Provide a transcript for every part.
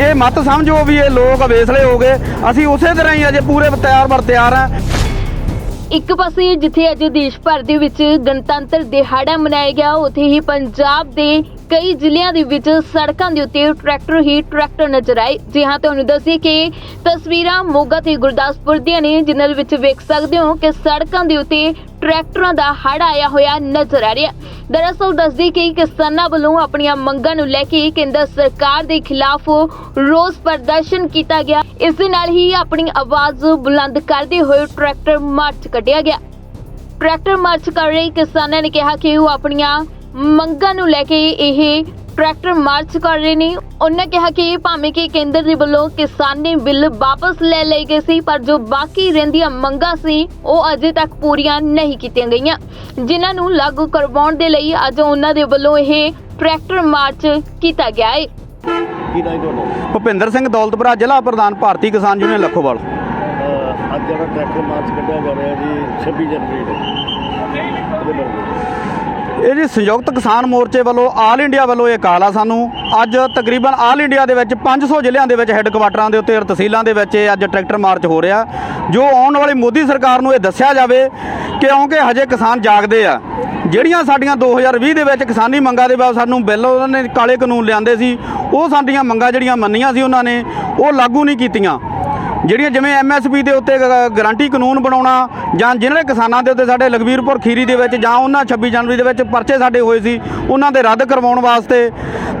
ਇਹ ਮਤ ਸਮਝੋ ਵੀ ਇਹ ਲੋਕ ਵੇਸਲੇ ਹੋ ਗਏ। ਅਸੀਂ ਉਸੇ ਤਰ੍ਹਾਂ ਹੀ ਅਜੇ ਪੂਰੇ ਤਿਆਰ ਬਰ ਤਿਆਰ ਆ ਇੱਕ ਪਾਸੇ ਜਿੱਥੇ ਅੱਜ ਦੇਸ਼ ਭਰ ਦੇ ਵਿੱਚ ਗਣਤੰਤਰ ਦਿਹਾੜਾ ਮਨਾਇਆ ਗਿਆ, ਉੱਥੇ ਹੀ ਪੰਜਾਬ ਦੇ ਕਈ ਜ਼ਿਲ੍ਹਿਆਂ ਦੇ ਵਿੱਚ ਸੜਕਾਂ ਦੇ ਉੱਤੇ ਟਰੈਕਟਰ ਹੀ ਟਰੈਕਟਰ ਨਜ਼ਰ ਆਏ। ਜੀ ਹਾਂ, ਤੁਹਾਨੂੰ ਦੱਸੀਏ ਕਿ ਤਸਵੀਰਾਂ ਮੋਗਾ ਤੇ ਗੁਰਦਾਸਪੁਰ ਦੀਆਂ ਨੇ, ਜਿਨ੍ਹਾਂ ਦੇ ਵਿੱਚ ਵੇਖ ਸਕਦੇ ਹੋ ਕਿ ਸੜਕਾਂ ਦੇ ਉੱਤੇ ਟਰੈਕਟਰਾਂ ਦਾ ਹੜ ਆਇਆ ਹੋਇਆ ਨਜ਼ਰ ਆ ਰਿਹਾ। ਦਰਅਸਲ ਦੱਸਦੀ ਕਿ ਕਿਸਾਨਾਂ ਵੱਲੋਂ ਆਪਣੀਆਂ ਮੰਗਾਂ ਨੂੰ ਲੈ ਕੇ ਕੇਂਦਰ ਸਰਕਾਰ ਦੇ ਖਿਲਾਫ ਰੋਸ ਪ੍ਰਦਰਸ਼ਨ ਕੀਤਾ ਗਿਆ। ਇਸ ਦੇ ਨਾਲ ਹੀ ਆਪਣੀ ਆਵਾਜ਼ ਬੁਲੰਦ ਕਰਦੇ ਹੋਏ ਟਰੈਕਟਰ ਮਾਰਚ ਕੱਢਿਆ ਗਿਆ। ਟਰੈਕਟਰ ਮਾਰਚ ਕਰ ਰਹੇ ਕਿਸਾਨਾਂ ਨੇ ਕਿਹਾ ਕਿ ਉਹ ਆਪਣੀਆਂ ਮੰਗਾਂ ਨੂੰ ਲੈ ਕੇ ਇਹ ਟਰੈਕਟਰ ਮਾਰਚ ਕਰ ਰਹੇ ਨੇ। ਉਹਨਾਂ ਕਿਹਾ ਕਿ ਭਾਵੇਂ ਕਿ ਕੇਂਦਰ ਦੇ ਵੱਲੋਂ ਕਿਸਾਨੀ ਬਿੱਲ ਵਾਪਸ ਲੈ ਲਏ ਗਏ ਸੀ ਪਰ ਜੋ ਬਾਕੀ ਰਹਿੰਦੀਆਂ ਮੰਗਾਂ ਸੀ ਉਹ ਅਜੇ ਤੱਕ ਪੂਰੀਆਂ ਨਹੀਂ ਕੀਤੀਆਂ ਗਈਆਂ। ਜਿਨ੍ਹਾਂ ਨੂੰ ਲਾਗੂ ਕਰਵਾਉਣ ਦੇ ਲਈ ਅੱਜ ਉਹਨਾਂ ਦੇ ਵੱਲੋਂ ਇਹ ਟਰੈਕਟਰ ਮਾਰਚ ਕੀਤਾ ਗਿਆ ਹੈ। ਕੀ ਤੁਹਾਡਾ? ਭੁਪਿੰਦਰ ਸਿੰਘ ਦੌਲਤਪੁਰਾ ਜ਼ਿਲ੍ਹਾ ਪ੍ਰਧਾਨ ਭਾਰਤੀ ਕਿਸਾਨ ਯੂਨੀਅਨ ਲੱਖੋਵਾਲ। ਅੱਜ ਜਿਹੜਾ ਟਰੈਕਟਰ ਮਾਰਚ ਕੱਢਿਆ ਜਾ ਰਿਹਾ ਜੀ 26 ਜਨਵਰੀ ਨੂੰ। ਇਹ ਜੀ ਸੰਯੁਕਤ ਕਿਸਾਨ ਮੋਰਚੇ ਵੱਲੋਂ ਆਲ ਇੰਡੀਆ ਵੱਲੋਂ ਇਹ ਕਾਲ ਆ ਸਾਨੂੰ। ਅੱਜ ਤਕਰੀਬਨ ਆਲ ਇੰਡੀਆ ਦੇ ਵਿੱਚ 500 ਜ਼ਿਲ੍ਹਿਆਂ ਦੇ ਵਿੱਚ ਹੈੱਡਕੁਆਟਰਾਂ ਦੇ ਉੱਤੇ ਔਰ ਤਹਿਸੀਲਾਂ ਦੇ ਵਿੱਚ ਇਹ ਅੱਜ ਟਰੈਕਟਰ ਮਾਰਚ ਹੋ ਰਿਹਾ। ਜੋ ਆਉਣ ਵਾਲੀ ਮੋਦੀ ਸਰਕਾਰ ਨੂੰ ਇਹ ਦੱਸਿਆ ਜਾਵੇ ਕਿਉਂਕਿ ਹਜੇ ਕਿਸਾਨ ਜਾਗਦੇ ਆ। ਜਿਹੜੀਆਂ ਸਾਡੀਆਂ 2020 ਦੇ ਵਿੱਚ ਕਿਸਾਨੀ ਮੰਗਾਂ ਦੇ ਬਾਅਦ ਸਾਨੂੰ ਬਿੱਲ ਉਹਨਾਂ ਨੇ ਕਾਲੇ ਕਾਨੂੰਨ ਲਿਆਂਦੇ ਸੀ, ਉਹ ਸਾਡੀਆਂ ਮੰਗਾਂ ਜਿਹੜੀਆਂ ਮੰਨੀਆਂ ਸੀ ਉਹਨਾਂ ਨੇ, ਉਹ ਲਾਗੂ ਨਹੀਂ ਕੀਤੀਆਂ। ਜਿਹੜੀਆਂ ਜਿਵੇਂ ਐਮਐਸਪੀ ਦੇ ਉੱਤੇ ਗ- ਗਾਰੰਟੀ ਕਾਨੂੰਨ ਬਣਾਉਣਾ ਜਾਂ ਜਿਹੜੇ ਕਿਸਾਨਾਂ ਦੇ ਉੱਤੇ ਸਾਡੇ ਲਖਵੀਰਪੁਰ ਖੀਰੀ ਦੇ ਵਿੱਚ ਜਾਂ ਉਹਨਾਂ 26 ਜਨਵਰੀ ਦੇ ਵਿੱਚ ਪਰਚੇ ਸਾਡੇ ਹੋਏ ਸੀ, ਉਹਨਾਂ ਦੇ ਰੱਦ ਕਰਵਾਉਣ ਵਾਸਤੇ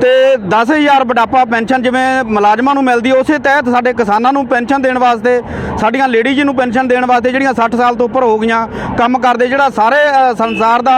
ਤੇ 10000 ਬੁਢਾਪਾ ਪੈਨਸ਼ਨ ਜਿਵੇਂ ਮੁਲਾਜ਼ਮਾਂ ਨੂੰ ਮਿਲਦੀ, ਉਸੇ ਤਹਿਤ ਸਾਡੇ ਕਿਸਾਨਾਂ ਨੂੰ ਪੈਨਸ਼ਨ ਦੇਣ ਵਾਸਤੇ, ਸਾਡੀਆਂ ਲੇਡੀਜ਼ ਨੂੰ ਪੈਨਸ਼ਨ ਦੇਣ ਵਾਸਤੇ ਜਿਹੜੀਆਂ 60 ਸਾਲ ਤੋਂ ਉੱਪਰ ਹੋ ਗਈਆਂ, ਕੰਮ ਕਰਦੇ ਜਿਹੜਾ ਸਾਰੇ ਸੰਸਾਰ ਦਾ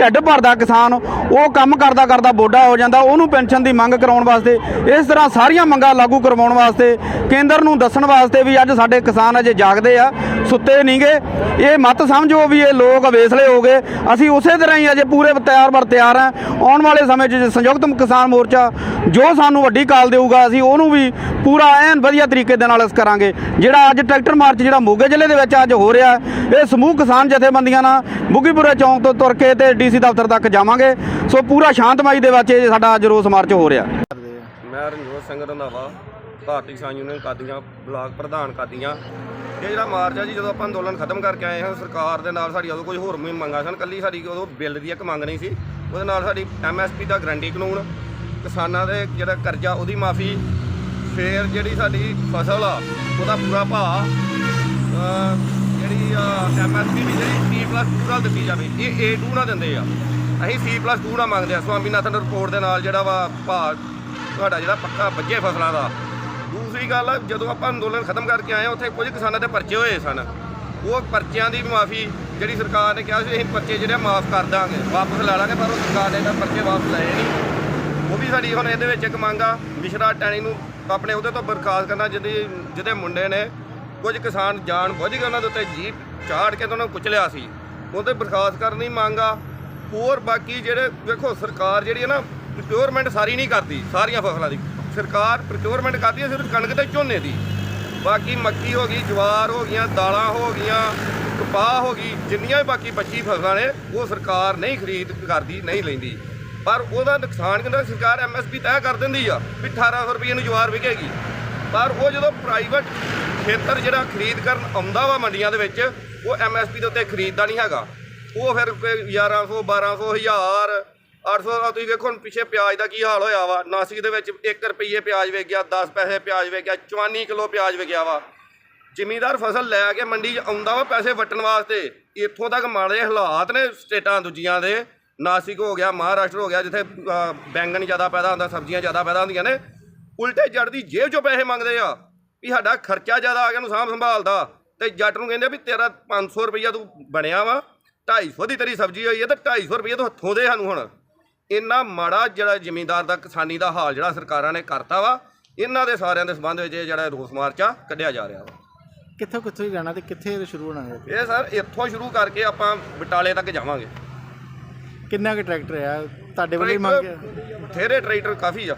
ਢਿੱਡ ਭਰਦਾ ਕਿਸਾਨ, ਉਹ ਕੰਮ ਕਰਦਾ ਕਰਦਾ ਬੋਡਾ ਹੋ ਜਾਂਦਾ, ਉਹਨੂੰ ਪੈਨਸ਼ਨ ਦੀ ਮੰਗ ਕਰਾਉਣ ਵਾਸਤੇ, ਇਸ ਤਰ੍ਹਾਂ ਸਾਰੀਆਂ ਮੰਗਾਂ ਲਾਗੂ ਕਰਵਾਉਣ ਵਾਸਤੇ, ਕੇਂਦਰ ਨੂੰ ਦੱਸਣ ਵਾਸਤੇ ਵੀ ਅੱਜ ਸਾਡੇ ਕਿਸਾਨ ਅਜੇ ਜਾਗਦੇ ਆ, ਸੁੱਤੇ ਨਹੀਂਗੇ ਇਹ ਮਤ ਸਮਝੋ ਵੀ ਇਹ ਲੋਕ ਵੇਸਲੇ ਹੋ ਗਏ। ਅਸੀਂ ਉਸੇ ਤਰ੍ਹਾਂ ਹੀ ਅਜੇ ਪੂਰੇ ਤਿਆਰ ਬਰ ਤਿਆਰ ਆ ਆਉਣ ਵਾਲੇ ਸਮੇਂ 'ਚ ਸੰਯੁਕਤ ਕਿਸਾਨ ਮੋਰਚਾ ਜੋ ਸਾਨੂੰ ਵੱਡੀ ਕਾਲ ਦੇਊਗਾ, ਅਸੀਂ ਉਹਨੂੰ ਵੀ ਪੂਰਾ ਐਨ ਵਧੀਆ ਤਰੀਕੇ ਦੇ ਨਾਲ ਇਸ ਕਰਾਂਗੇ। ਜਿਹੜਾ ਅੱਜ ਟਰੈਕਟਰ ਮਾਰਚ ਜਿਹੜਾ ਮੋਗੇ ਜ਼ਿਲ੍ਹੇ ਦੇ ਵਿੱਚ ਅੱਜ ਹੋ ਰਿਹਾ, ਇਹ ਸਮੂਹ ਕਿਸਾਨ ਜਥੇਬੰਦੀਆਂ ਨਾਲ ਬੁੱਗੀਪੁਰੇ ਚੌਂਕ ਤੋਂ ਤੁਰ ਕੇ ਤੇ ਡੀਸੀ ਦਫ਼ਤਰ ਤੱਕ ਜਾਵਾਂਗੇ। ਸੋ ਪੂਰਾ ਸ਼ਾਂਤਮਈ ਦੇ ਵਿੱਚ ਇਹ ਸਾਡਾ ਅੱਜ ਰੋਸ ਮਾਰਚ ਹੋ ਰਿਹਾ। ਮੈਂ ਰਣਜੋਤ ਸਿੰਘ ਰੰਧਾਵਾ। ਭਾਰਤੀ ਕਿਸਾਨ ਯੂਨੀਅਨ ਕਾਦੀਆਂ, ਬਲਾਕ ਪ੍ਰਧਾਨ ਕਾਦੀਆਂ। ਇਹ ਜਿਹੜਾ ਮਾਰਚ ਆ ਜੀ, ਜਦੋਂ ਆਪਾਂ ਅੰਦੋਲਨ ਖਤਮ ਕਰਕੇ ਆਏ ਹਾਂ, ਸਰਕਾਰ ਦੇ ਨਾਲ ਸਾਡੀ ਉਦੋਂ ਕੋਈ ਹੋਰ ਵੀ ਮੰਗਾਂ ਸਨ। ਕੱਲੀ ਸਾਡੀ ਉਦੋਂ ਬਿੱਲ ਦੀ ਇੱਕ ਮੰਗ ਨਹੀਂ ਸੀ। ਉਹਦੇ ਨਾਲ ਸਾਡੀ ਐਮਐਸਪੀ ਦਾ ਗਰੰਟੀ ਕਾਨੂੰਨ, ਕਿਸਾਨਾਂ ਦੇ ਜਿਹੜਾ ਕਰਜ਼ਾ, ਉਹਦੀ ਮਾਫੀ, ਫੇਰ ਜਿਹੜੀ ਸਾਡੀ ਫਸਲ ਆ, ਉਹਦਾ ਪੂਰਾ ਭਾਅ, ਅਹ, ਜਿਹੜੀ ਐਮਐਸਪੀ ਵੀ ਜਿਹੜੀ C++ ਨਾਲ ਦਿੱਤੀ ਜਾਵੇ, ਇਹ A2 ਨਾਲ ਦਿੰਦੇ ਆ। ਅਸੀਂ C+2 ਨਾਲ ਮੰਗਦੇ ਆ। ਸਵਾਮੀਨਾਥਨ ਰਿਪੋਰਟ ਦੇ ਨਾਲ ਜਿਹੜਾ ਵਾ ਭਾਅ, ਤੁਹਾਡਾ ਜਿਹੜਾ ਪੱਕਾ ਵੱਜੇ ਫਸਲਾਂ ਦਾ ਦੂਸਰੀ ਗੱਲ ਜਦੋਂ ਆਪਾਂ ਅੰਦੋਲਨ ਖਤਮ ਕਰਕੇ ਆਏ ਹਾਂ, ਉੱਥੇ ਕੁਝ ਕਿਸਾਨਾਂ ਦੇ ਪਰਚੇ ਹੋਏ ਸਨ। ਉਹ ਪਰਚਿਆਂ ਦੀ ਮਾਫੀ ਜਿਹੜੀ ਸਰਕਾਰ ਨੇ ਕਿਹਾ ਸੀ ਅਸੀਂ ਪਰਚੇ ਜਿਹੜੇ ਮਾਫ ਕਰ ਦਾਂਗੇ। ਵਾਪਸ ਲੈ ਲਾਂਗੇ ਪਰ ਉਹ ਸਰਕਾਰ ਨੇ ਤਾਂ ਪਰਚੇ ਵਾਪਸ ਲਏ ਨਹੀਂ। ਉਹ ਵੀ ਸਾਡੀ ਹੁਣ ਇਹਦੇ ਵਿੱਚ ਇੱਕ ਮੰਗ ਆ ਮਿਸ਼ਰਾ ਟੈਣੀ ਨੂੰ ਆਪਣੇ ਉਹਦੇ ਤੋਂ ਬਰਖਾਸਤ ਕਰਨਾ ਜਿਹਦੇ ਜਿਹਦੇ ਮੁੰਡੇ ਨੇ ਕੁਝ ਕਿਸਾਨ ਜਾਣ ਬੁੱਝ ਕੇ ਉਹਨਾਂ ਦੇ ਉੱਤੇ ਜੀਪ ਚਾੜ ਕੇ ਉਹਨਾਂ ਨੂੰ ਕੁਚਲਿਆ ਸੀ। ਉਹਦੇ ਬਰਖਾਸਤ ਕਰਨ ਦੀ ਮੰਗ ਆ। ਹੋਰ ਬਾਕੀ ਜਿਹੜੇ ਵੇਖੋ ਸਰਕਾਰ ਜਿਹੜੀ ਹੈ ਨਾ ਪ੍ਰੋਕਿਉਰਮੈਂਟ ਸਾਰੀ ਨਹੀਂ ਕਰਦੀ ਸਾਰੀਆਂ ਫਸਲਾਂ ਦੀ। ਸਰਕਾਰ ਪ੍ਰੋਕਿਉਰਮੈਂਟ ਕਰਦੀ ਹੈ ਸਿਰਫ ਕਣਕ ਤੇ ਝੋਨੇ ਦੀ। ਬਾਕੀ ਮੱਕੀ ਹੋ ਗਈ, ਜਵਾਰ ਹੋ ਗਈਆਂ, ਦਾਲਾਂ ਹੋ ਗਈਆਂ, ਕਪਾਹ ਹੋ ਗਈ, ਜਿੰਨੀਆਂ ਵੀ ਬਾਕੀ ਬੱਚੀ ਫਸਲਾਂ ਨੇ, ਉਹ ਸਰਕਾਰ ਨਹੀਂ ਖਰੀਦ ਕਰਦੀ, ਨਹੀਂ ਲੈਂਦੀ। ਪਰ ਉਹਦਾ ਨੁਕਸਾਨ ਕਹਿੰਦਾ ਸਰਕਾਰ ਐਮਐਸਪੀ ਤੈਅ ਕਰ ਦਿੰਦੀ ਆ ਵੀ 1800 ਰੁਪਏ ਨੂੰ ਜਵਾਰ ਵਿਕੇਗੀ। ਪਰ ਉਹ ਜਦੋਂ ਪ੍ਰਾਈਵੇਟ ਖੇਤਰ ਜਿਹੜਾ ਖਰੀਦ ਕਰਨ ਆਉਂਦਾ ਵਾ ਮੰਡੀਆਂ ਦੇ ਵਿੱਚ, ਉਹ ਐਮਐਸਪੀ ਦੇ ਉੱਤੇ ਖਰੀਦਦਾ ਨਹੀਂ ਹੈਗਾ। ਉਹ ਫਿਰ ਕੋਈ 1100 1200 1000 800 ਆ ਤੁਸੀਂ ਵੇਖੋ ਹੁਣ ਪਿੱਛੇ ਪਿਆਜ਼ ਦਾ ਕੀ ਹਾਲ ਹੋਇਆ ਵਾ। ਨਾਸਿਕ ਦੇ ਵਿੱਚ 1 ਰੁਪਏ ਪਿਆਜ਼ ਵੇਚ ਗਿਆ 10 ਪੈਸੇ ਪਿਆਜ਼ ਵੇਚ ਗਿਆ 54 ਕਿਲੋ ਪਿਆਜ਼ ਵਿਕਿਆ ਵਾ। ਜ਼ਿਮੀਦਾਰ ਫਸਲ ਲੈ ਕੇ ਮੰਡੀ 'ਚ ਆਉਂਦਾ ਵਾ ਪੈਸੇ ਵਟਣ ਵਾਸਤੇ। ਇੱਥੋਂ ਤੱਕ ਮਾੜੇ ਹਾਲਾਤ ਨੇ ਸਟੇਟਾਂ ਦੂਜੀਆਂ ਦੇ। ਨਾਸਿਕ ਹੋ ਗਿਆ, ਮਹਾਰਾਸ਼ਟਰ ਹੋ ਗਿਆ, ਜਿੱਥੇ ਬੈਂਗਣ ਜ਼ਿਆਦਾ ਪੈਦਾ ਹੁੰਦਾ, ਸਬਜ਼ੀਆਂ ਜ਼ਿਆਦਾ ਪੈਦਾ ਹੁੰਦੀਆਂ ਨੇ। ਉਲਟੇ ਜੜ ਦੀ ਜੇਬ 'ਚੋਂ ਪੈਸੇ ਮੰਗਦੇ ਆ ਵੀ ਸਾਡਾ ਖਰਚਾ ਜ਼ਿਆਦਾ ਆ ਗਿਆ ਨੂੰ ਸਾਂਭ ਸੰਭਾਲਦਾ ਤੇ ਜੱਟ ਨੂੰ ਕਹਿੰਦੇ ਵੀ ਤੇਰਾ 500 ਰੁਪਈਆ ਤੂੰ ਬਣਿਆ ਵਾ 250 ਦੀ ਤੇਰੀ ਸਬਜ਼ੀ ਹੋਈ ਹੈ ਤੇ 250 ਰੁਪਈਆ ਤੂੰ ਹੱਥੋਂ ਦੇ ਸਾਨੂੰ ਹੁਣ। ਇੰਨਾ ਮਾੜਾ ਜਿਹੜਾ ਜ਼ਮੀਂਦਾਰ ਦਾ ਕਿਸਾਨੀ ਦਾ ਹਾਲ ਜਿਹੜਾ ਸਰਕਾਰਾਂ ਨੇ ਕਰਤਾ ਵਾ ਇਹਨਾਂ ਦੇ ਸਾਰਿਆਂ ਦੇ ਸੰਬੰਧ ਵਿੱਚ ਇਹ ਜਿਹੜਾ ਰੋਸ ਮਾਰਚਾ ਕੱਢਿਆ ਜਾ ਰਿਹਾ ਵਾ। ਕਿੱਥੋਂ ਕਿੱਥੋਂ ਹੀ ਜਾਣਾ ਤੇ ਕਿੱਥੇ ਸ਼ੁਰੂ ਹੋਣਾ ਹੈ ਇਹ ਸਰ ਇੱਥੋਂ ਸ਼ੁਰੂ ਕਰਕੇ ਆਪਾਂ ਬਟਾਲੇ ਤੱਕ ਜਾਵਾਂਗੇ। ਕਿੰਨਾ ਕੁ ਟਰੈਕਟਰ ਆ? ਤੁਹਾਡੇ ਵੱਲੋਂ ਹੀ ਮੰਗ ਥੇਰੇ ਟਰੈਕਟਰ ਕਾਫੀ ਆ।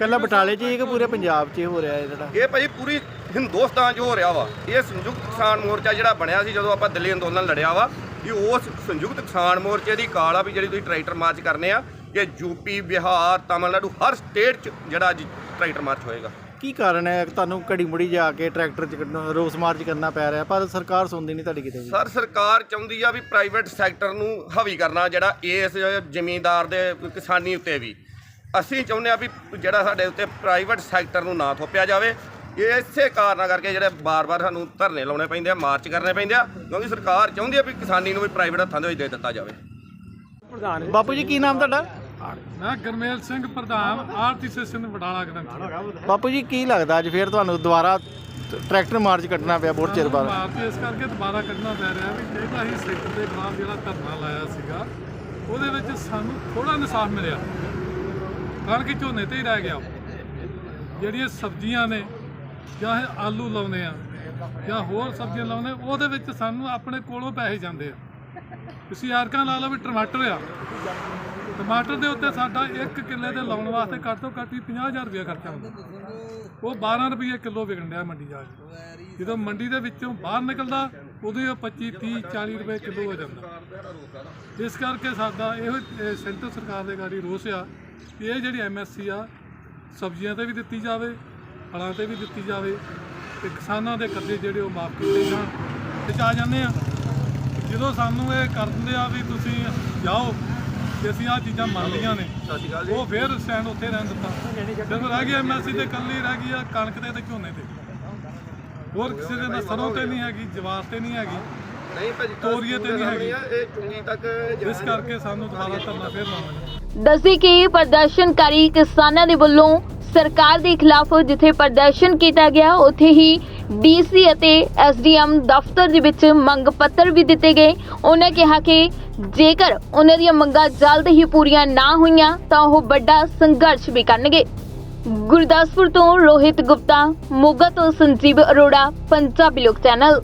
ਕੱਲਾ ਬਟਾਲੇ 'ਚ ਹੀ ਕਿ ਪੂਰੇ ਪੰਜਾਬ 'ਚ ਹੀ ਹੋ ਰਿਹਾ ਹੈ ਜਿਹੜਾ? ਇਹ ਭਾਜੀ ਪੂਰੀ ਹਿੰਦੁਸਤਾਨ 'ਚ ਹੋ ਰਿਹਾ ਵਾ। ਇਹ ਸੰਯੁਕਤ ਕਿਸਾਨ ਮੋਰਚਾ ਜਿਹੜਾ ਬਣਿਆ ਸੀ ਜਦੋਂ ਆਪਾਂ ਦਿੱਲੀ ਅੰਦੋਲਨ ਲੜਿਆ ਵਾ ਇਹ ਉਸ ਸੰਯੁਕਤ ਕਿਸਾਨ ਮੋਰਚੇ ਦੀ ਕਾਲ ਆ ਵੀ ਜਿਹੜੀ ਤੁਸੀਂ ਟਰੈਕਟਰ ਮਾਰਚ ਕਰਨੇ ਆ ਕਿ ਯੂਪੀ ਬਿਹਾਰ ਤਾਮਿਲਨਾਡੂ ਹਰ ਸਟੇਟ 'ਚ ਜਿਹੜਾ ਅੱਜ ਟਰੈਕਟਰ ਮਾਰਚ ਹੋਏਗਾ। ਕੀ ਕਾਰਨ ਹੈ? ਤੁਹਾਨੂੰ ਘੜੀ ਮੁੜੀ ਜਾ ਕੇ ਟਰੈਕਟਰ ਚ ਰੋਸ ਮਾਰਚ ਕਰਨਾ ਪੈ ਰਿਹਾ ਪਰ ਸਰਕਾਰ ਸੁਣਦੀ ਨਹੀਂ ਤੁਹਾਡੀ ਕਿਤੇ ਵੀ। ਸਰ ਸਰਕਾਰ ਚਾਹੁੰਦੀ ਆ ਵੀ ਪ੍ਰਾਈਵੇਟ ਸੈਕਟਰ ਨੂੰ ਹਾਵੀ ਕਰਨਾ ਜਿਹੜਾ ਇਸ ਜ਼ਮੀਂਦਾਰ ਦੇ ਕਿਸਾਨੀ ਉੱਤੇ ਵੀ। ਅਸੀਂ ਚਾਹੁੰਦੇ ਆ ਵੀ ਜਿਹੜਾ ਸਾਡੇ ਉੱਤੇ ਪ੍ਰਾਈਵੇਟ ਸੈਕਟਰ ਨੂੰ ਨਾ ਥੋਪਿਆ ਜਾਵੇ ਇਹ ਇਸੇ ਕਾਰਨਾਂ ਕਰਕੇ ਜਿਹੜੇ ਬਾਰ-ਬਾਰ ਸਾਨੂੰ ਧਰਨੇ ਲਾਉਣੇ ਪੈਂਦੇ ਆ ਮਾਰਚ ਕਰਨੇ ਪੈਂਦੇ ਆ ਕਿਉਂਕਿ ਸਰਕਾਰ ਚਾਹੁੰਦੀ ਆ ਵੀ ਕਿਸਾਨੀ ਨੂੰ ਵੀ ਪ੍ਰਾਈਵੇਟ ਹੱਥਾਂ ਦੇ ਵਿੱਚ ਦੇ ਦਿੱਤਾ ਜਾਵੇ। ਬਾਪੂ ਜੀ ਕੀ ਨਾਮ ਤੁਹਾਡਾ? ਮੈਂ ਗਰਮੇਲ ਸਿੰਘ ਪ੍ਰਧਾਨ ਆਰਤੀ ਸੈਸ਼ਨ ਵਡਾਲਾ ਗ੍ਰੰਥੀ। ਬਾਪੂ ਜੀ ਕੀ ਲੱਗਦਾ ਅੱਜ ਫੇਰ ਤੁਹਾਨੂੰ ਦੁਬਾਰਾ ਟਰੈਕਟਰ ਮਾਰਚ ਕੱਢਣਾ ਪਿਆ ਬਹੁਤ ਚਿਰ ਬਾਅਦ? ਇਸ ਕਰਕੇ ਦੁਬਾਰਾ ਕੱਢਣਾ ਪੈ ਰਿਹਾ ਵੀ ਜਿਹੜਾ ਹੀ ਸੈਕਟਰ ਦੇ ਖਿਲਾਫ ਜਿਹੜਾ ਧਰਨਾ ਲਾਇਆ ਸੀਗਾ ਉਹਦੇ ਵਿੱਚ ਸਾਨੂੰ ਥੋੜਾ ਇਨਸਾਫ ਮਿਲਿਆ। ਕਣਕ ਝੋਨੇ ਤੇ ਹੀ ਰਹਿ ਗਿਆ ਜਿਹੜੀਆਂ ਸਬਜ਼ੀਆਂ ਨੇ ਜਾਂ ਇਹ ਆਲੂ ਲਾਉਂਦੇ ਆ, ਜਾਂ ਹੋਰ ਸਬਜ਼ੀਆਂ ਲਾਉਂਦੇ ਉਹਦੇ ਵਿੱਚ ਸਾਨੂੰ ਆਪਣੇ ਕੋਲੋਂ ਪੈਸੇ ਜਾਂਦੇ ਆ। ਤੁਸੀਂ ਯਾਰਕਾਂ ਲਾ ਲਓ ਵੀ ਟਮਾਟਰ ਆ। ਟਮਾਟਰ ਦੇ ਉੱਤੇ ਸਾਡਾ 1 ਕਿੱਲੇ ਦੇ ਲਾਉਣ ਵਾਸਤੇ ਘੱਟ ਤੋਂ ਘੱਟ ਹੀ 50000 ਰੁਪਏ ਖਰਚਾ ਹੁੰਦਾ ਉਹ 12 ਰੁਪਏ ਕਿਲੋ ਵਿਕਣ ਡਿਆ ਮੰਡੀ ਜਾ ਕੇ ਜਦੋਂ ਮੰਡੀ ਦੇ ਵਿੱਚੋਂ ਬਾਹਰ ਨਿਕਲਦਾ ਉਦੋਂ ਹੀ ਉਹ 25 30 40 ਰੁਪਏ ਕਿਲੋ ਹੋ ਜਾਂਦਾ। ਇਸ ਕਰਕੇ ਸਾਡਾ ਇਹੋ ਸੈਂਟਰ ਸਰਕਾਰ ਦੇ ਗਾੜੀ ਰੋਸ ਆ ਕਿ ਇਹ ਜਿਹੜੀ ਐਮਐਸਸੀ ਆ, ਸਬਜ਼ੀਆਂ ਤੇ ਵੀ ਦਿੱਤੀ ਜਾਵੇ ਫਲਾਂ ਤੇ ਵੀ ਦਿੱਤੀ ਜਾਵੇ ਤੇ ਕਿਸਾਨਾਂ ਦੇ ਕਰਜ਼ੇ ਜਿਹੜੇ ਉਹ ਮਾਫ ਕੀਤੇ ਜਾਣ। ਤੇ ਚ ਜਾਂਦੇ ਆ ਜਦੋਂ ਸਾਨੂੰ ਇਹ ਕਰ ਦਿੰਦੇ ਆ ਵੀ ਤੁਸੀਂ ਜਾਓ ਤੇ ਅਸੀਂ ਆ ਚੀਜ਼ਾਂ ਮੰਨ ਲਈਆਂ ਨੇ। ਉਹ ਫਿਰ ਸਟੈਂਡ ਉੱਥੇ ਰਹਿਣ ਦਿੱਤਾ। ਫਿਰ ਰਹਿ ਗਈ ਐਮਐਸਸੀ ਤੇ ਕੱਲੀ ਰਹਿ ਗਈ ਆ ਕਣਕ ਤੇ ਤੇ ਝੋਨੇ ਤੇ। ਹੋਰ ਕਿਸੇ ਦੇ ਨਾ ਸਰੋਂ ਤੇ ਨਹੀਂ ਹੈਗੀ ਜਵਾਰ ਤੇ ਨਹੀਂ ਹੈਗੀ ਨਹੀਂ ਭਾਜੀ ਤੋਰੀਏ ਤੇ ਨਹੀਂ ਹੈਗੀ। ਇਹ ਚੁੰਗੀ ਤੱਕ ਇਸ ਕਰਕੇ ਸਾਨੂੰ ਦੁਬਾਰਾ ਧਰਨਾ ਫਿਰ ਲਾਉਣਾ। ਦੱਸੀ ਕਿ ਪ੍ਰਦਰਸ਼ਨਕਾਰੀ ਕਿਸਾਨਾਂ ਦੇ ਵੱਲੋਂ ਸਰਕਾਰ ਦੇ ਖਿਲਾਫ ਜਿੱਥੇ ਪ੍ਰਦਰਸ਼ਨ ਕੀਤਾ ਗਿਆ, ਉੱਥੇ ਹੀ ਡੀਸੀ ਅਤੇ ਐਸਡੀਐਮ ਦਫ਼ਤਰ ਦੇ ਵਿੱਚ ਮੰਗ ਪੱਤਰ ਵੀ ਦਿੱਤੇ ਗਏ। ਉਹਨਾਂ ਕਿਹਾ ਕਿ ਜੇਕਰ ਉਹਨਾਂ ਦੀਆਂ ਮੰਗਾਂ ਜਲਦ ਹੀ ਪੂਰੀਆਂ ਨਾ ਹੋਈਆਂ, ਤਾਂ ਉਹ ਵੱਡਾ ਸੰਘਰਸ਼ ਵੀ ਕਰਨਗੇ। ਗੁਰਦਾਸਪੁਰ ਤੋਂ ਰੋਹਿਤ ਗੁਪਤਾ ਮੋਗਾ ਤੋਂ ਸੰਜੀਵ ਅਰੋੜਾ, ਪੰਜਾਬੀ ਲੋਕ ਚੈਨਲ।